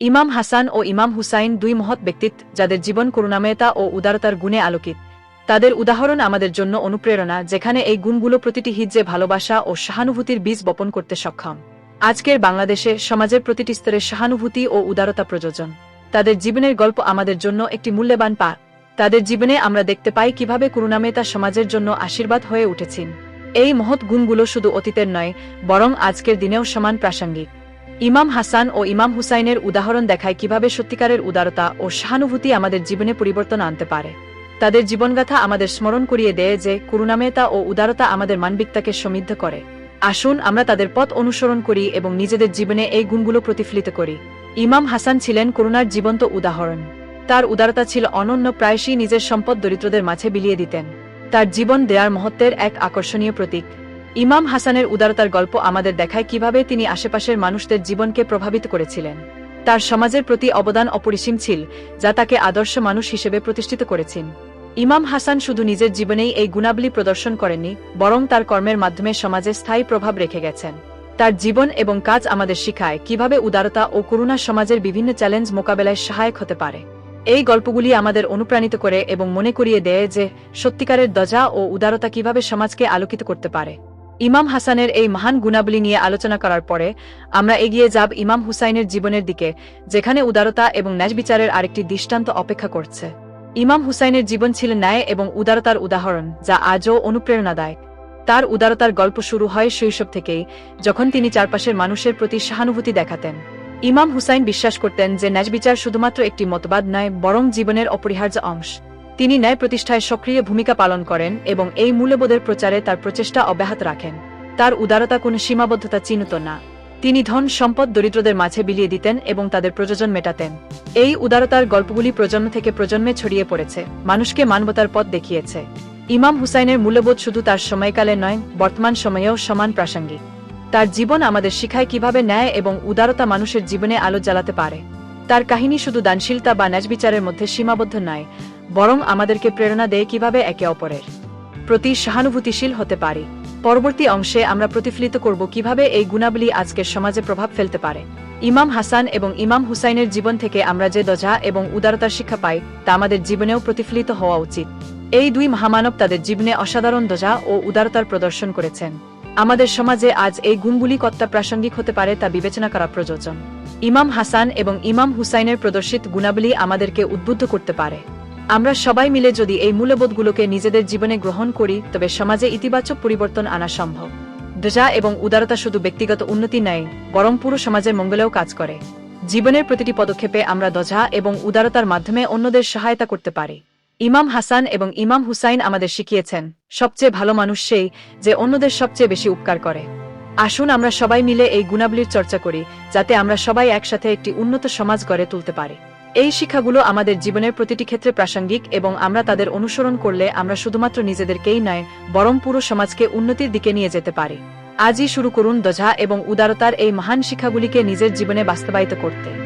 ইমাম হাসান ও ইমাম হুসাইন দুই মহৎ ব্যক্তিত্ব, যাদের জীবন করুণাময়তা ও উদারতার গুণে আলোকিত। তাদের উদাহরণ আমাদের জন্য অনুপ্রেরণা, যেখানে এই গুণগুলো প্রতিটি হিজ্জে ভালোবাসা ও সহানুভূতির বীজ বপন করতে সক্ষম। আজকের বাংলাদেশে সমাজের প্রতিটি স্তরে সহানুভূতি ও উদারতা প্রযোজন। তাদের জীবনের গল্প আমাদের জন্য একটি মূল্যবান পা। তাদের জীবনে আমরা দেখতে পাই কীভাবে করুণামেতা সমাজের জন্য আশীর্বাদ হয়ে উঠেছেন। এই মহৎ গুণগুলো শুধু অতীতের নয়, বরং আজকের দিনেও সমান প্রাসঙ্গিক। ইমাম হাসান ও ইমাম হুসাইনের উদাহরণ দেখায় কীভাবে সত্যিকারের উদারতা ও সহানুভূতি আমাদের জীবনে পরিবর্তন আনতে পারে। তাদের জীবনগাথা আমাদের স্মরণ করিয়ে দেয় যে করুণামেতা ও উদারতা আমাদের মানবিকতাকে সমৃদ্ধ করে। আসুন আমরা তাদের পথ অনুসরণ করি এবং নিজেদের জীবনে এই গুণগুলো প্রতিফলিত করি। ইমাম হাসান ছিলেন করুণার জীবন্ত উদাহরণ। তার উদারতা ছিল অনন্য, প্রায়শই নিজের সম্পদ দরিদ্রদের মাঝে বিলিয়ে দিতেন। তার জীবন দেয়ার মহত্বের এক আকর্ষণীয় প্রতীক। ইমাম হাসানের উদারতার গল্প আমাদের দেখায় কীভাবে তিনি আশেপাশের মানুষদের জীবনকে প্রভাবিত করেছিলেন। তার সমাজের প্রতি অবদান অপরিসীম ছিল, যা তাকে আদর্শ মানুষ হিসেবে প্রতিষ্ঠিত করেছেন। ইমাম হাসান শুধু নিজের জীবনেই এই গুণাবলী প্রদর্শন করেননি, বরং তার কর্মের মাধ্যমে সমাজে স্থায়ী প্রভাব রেখে গেছেন। তার জীবন এবং কাজ আমাদের শিখায় কীভাবে উদারতা ও করুণা সমাজের বিভিন্ন চ্যালেঞ্জ মোকাবেলায় সহায়ক হতে পারে। এই গল্পগুলি আমাদের অনুপ্রাণিত করে এবং মনে করিয়ে দেয় যে সত্যিকারের দজা ও উদারতা কীভাবে সমাজকে আলোকিত করতে পারে। ইমাম হাসানের এই মহান গুণাবলী নিয়ে আলোচনা করার পরে আমরা এগিয়ে যাব ইমাম হুসাইনের জীবনের দিকে, যেখানে উদারতা এবং ন্যায় বিচারের আরেকটি দৃষ্টান্ত অপেক্ষা করছে। ইমাম হুসাইনের জীবন ছিল ন্যায় এবং উদারতার উদাহরণ, যা আজও অনুপ্রেরণাদায়ক তার উদারতার গল্প শুরু হয় শৈশব থেকেই, যখন তিনি চারপাশের মানুষের প্রতি সহানুভূতি দেখাতেন। ইমাম হুসাইন বিশ্বাস করতেন যে ন্যায় বিচার শুধুমাত্র একটি মতবাদ নয়, বরং জীবনের অপরিহার্য অংশ। তিনি ন্যায় প্রতিষ্ঠায় সক্রিয় ভূমিকা পালন করেন এবং এই মূল্যবোধের প্রচারে তার প্রচেষ্টা অব্যাহত রাখেন। তার উদারতা কোনো সীমাবদ্ধতা চিহ্নিত না। তিনি ধন, সম্পদ, দরিদ্রদের মাঝে বিলিয়ে দিতেন এবং তাদের প্রয়োজন মেটাতেন। এই উদারতার গল্পগুলি প্রজন্ম থেকে প্রজন্মে ছড়িয়ে পড়েছে, মানুষকে মানবতার পথ দেখিয়েছে। ইমাম হুসাইনের মূল্যবোধ শুধু তার সময়কালে নয়, বর্তমান সময়েও সমান প্রাসঙ্গিক। তার জীবন আমাদের শিখায় কীভাবে ন্যায় এবং উদারতা মানুষের জীবনে আলো জ্বালাতে পারে। তার কাহিনী শুধু দানশীলতা বা ন্যাজ বিচারের মধ্যে সীমাবদ্ধ নয় বরং আমাদেরকে প্রেরণা দেয় কীভাবে একে অপরের প্রতি সহানুভূতিশীল হতে পারি। পরবর্তী অংশে আমরা প্রতিফলিত করব কীভাবে এই গুণাবলী আজকের সমাজে প্রভাব ফেলতে পারে। ইমাম হাসান এবং ইমাম হুসাইনের জীবন থেকে আমরা যে দজা এবং উদারতার শিক্ষা পাই, তা আমাদের জীবনেও প্রতিফলিত হওয়া উচিত। এই দুই মহামানব তাদের জীবনে অসাধারণ দজা ও উদারতার প্রদর্শন করেছেন। আমাদের সমাজে আজ এই গুণগুলি কতটা প্রাসঙ্গিক হতে পারে তা বিবেচনা করা প্রয়োজন। ইমাম হাসান এবং ইমাম হুসাইনের প্রদর্শিত গুণাবলী আমাদেরকে উদ্বুদ্ধ করতে পারে। আমরা সবাই মিলে যদি এই মূল্যবোধগুলোকে নিজেদের জীবনে গ্রহণ করি, তবে সমাজে ইতিবাচক পরিবর্তন আনা সম্ভব। দজা এবং উদারতা শুধু ব্যক্তিগত উন্নতি নেয়, বরং পুরো সমাজের মঙ্গলেও কাজ করে। জীবনের প্রতিটি পদক্ষেপে আমরা দজা এবং উদারতার মাধ্যমে অন্যদের সহায়তা করতে পারি। ইমাম হাসান এবং ইমাম হুসাইন আমাদের শিখিয়েছেন, সবচেয়ে ভালো মানুষ সেই যে অন্যদের সবচেয়ে বেশি উপকার করে। আসুন আমরা সবাই মিলে এই গুণাবলীর চর্চা করি, যাতে আমরা সবাই একসাথে একটি উন্নত সমাজ গড়ে তুলতে পারি। এই শিক্ষাগুলো আমাদের জীবনের প্রতিটি ক্ষেত্রে প্রাসঙ্গিক এবং আমরা তাদের অনুসরণ করলে আমরা শুধুমাত্র নিজেদেরকেই নয়, বরং পুরো সমাজকে উন্নতির দিকে নিয়ে যেতে পারি। আজই শুরু করুন দজা এবং উদারতার এই মহান শিক্ষাগুলিকে নিজের জীবনে বাস্তবায়িত করতে।